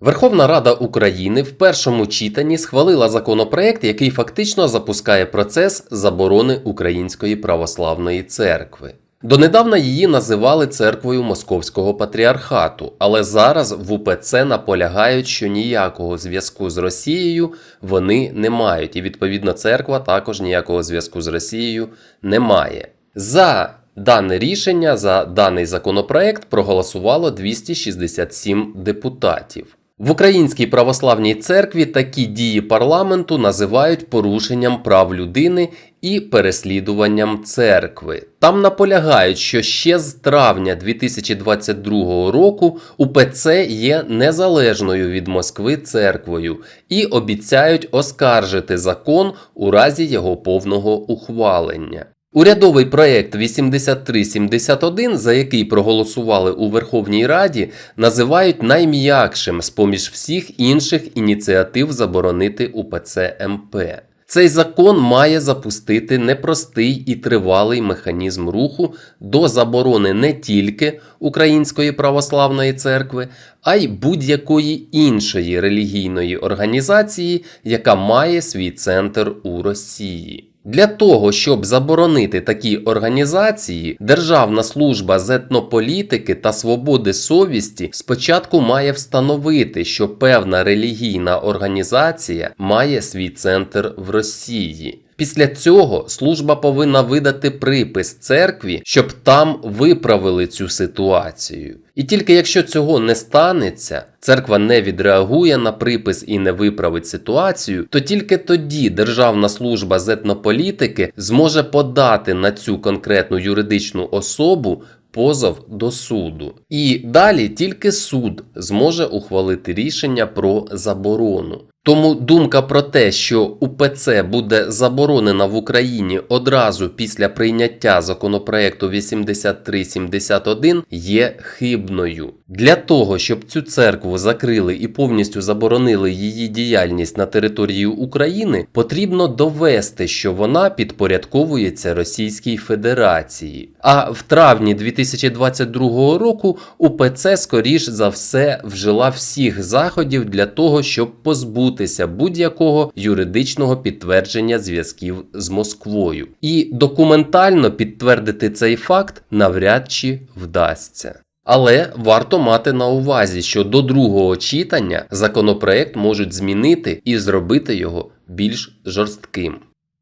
Верховна Рада України в першому читанні схвалила законопроект, який фактично запускає процес заборони Української православної церкви. Донедавна її називали церквою Московського патріархату, але зараз в УПЦ наполягають, що ніякого зв'язку з Росією вони не мають, і відповідно церква також ніякого зв'язку з Росією не має. За дане рішення, за даний законопроект проголосувало 267 депутатів. В Українській православній церкві такі дії парламенту називають порушенням прав людини і переслідуванням церкви. Там наполягають, що ще з травня 2022 року УПЦ є незалежною від Москви церквою і обіцяють оскаржити закон у разі його повного ухвалення. Урядовий проект 8371, за який проголосували у Верховній Раді, називають найм'якшим з поміж всіх інших ініціатив заборонити УПЦ МП. Цей закон має запустити непростий і тривалий механізм руху до заборони не тільки Української православної церкви, а й будь-якої іншої релігійної організації, яка має свій центр у Росії. Для того, щоб заборонити такі організації, Державна служба з етнополітики та свободи совісті спочатку має встановити, що певна релігійна організація має свій центр в Росії. Після цього служба повинна видати припис церкві, щоб там виправили цю ситуацію. І тільки якщо цього не станеться, церква не відреагує на припис і не виправить ситуацію, то тільки тоді Державна служба з етнополітики зможе подати на цю конкретну юридичну особу позов до суду. І далі тільки суд зможе ухвалити рішення про заборону. Тому думка про те, що УПЦ буде заборонена в Україні одразу після прийняття законопроекту 8371 є хибною. Для того, щоб цю церкву закрили і повністю заборонили її діяльність на території України, потрібно довести, що вона підпорядковується Російській Федерації. А в травні 2022 року УПЦ, скоріш за все, вжила всіх заходів для того, щоб позбутися будь-якого юридичного підтвердження зв'язків з Москвою. І документально підтвердити цей факт навряд чи вдасться. Але варто мати на увазі, що до другого читання законопроект можуть змінити і зробити його більш жорстким.